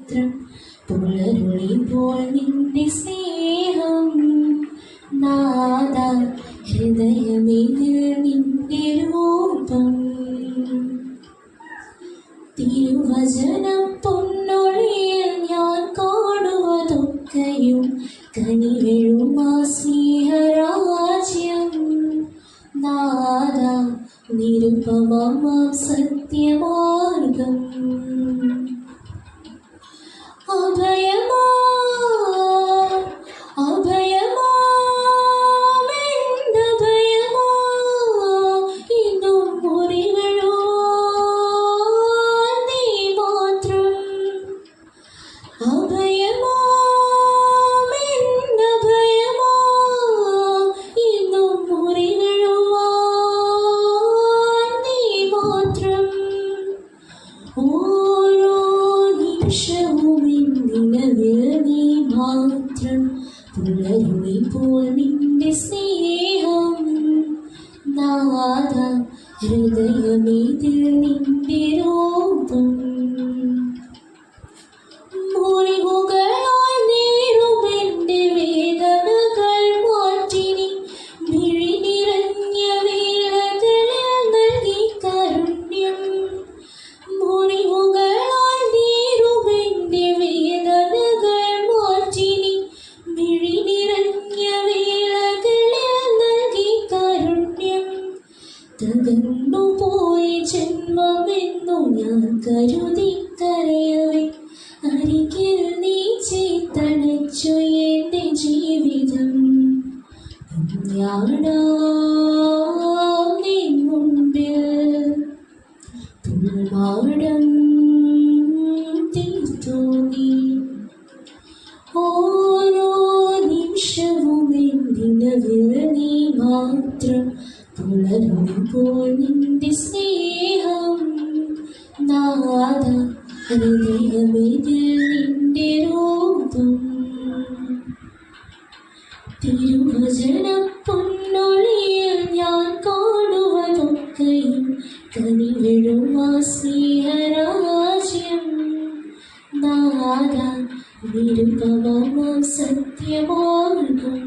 മാത്രം പുലരുളിപ്പോൾ നിന്റെ സ്നേഹം. നാദ ഹൃദയമിതിൽ നിന്റെ രൂപം. തിരുവചനം പൊന്നൊഴിയിൽ ഞാൻ കാണുവതൊക്കെയും കനിവെഴുമാ സ്നേഹരാജ്യം. നാദ നിരുപമമാം സത്യമാർഗം. നിമിഷവും നിലവിൽ നീ മാത്രം പുലരുളി പോൽ നിന്റെ സ്നേഹം. നാദ ഹൃദയമേതിൽ നിന്റെ രൂപം തകർന്നു പോയ ജന്മമെന്നു ഞാൻ കരുതി കരയവേ അരികിൽ നീ ചേത്തണച്ചു എന്റെ ജീവിതം. ഞാനാ നിൻ മുമ്പിൽ പുൽമാടം തീർത്തു നീ. ഓരോ നിമിഷവും എന്തിനവിൽ നീ മാത്രം പുലരുമ്പോൾ നിന്റെ സ്നേഹം നാദ ഹൃദയമിതിൽ നിന്റെ രൂപം തിരുവചനം പൊന്നൊളിയിൽ ഞാൻ കാണുവതൊക്കെയും കനിവെഴുമാ സ്നേഹരാജ്യം നാദ നിരുപമമാം സത്യമാർഗം.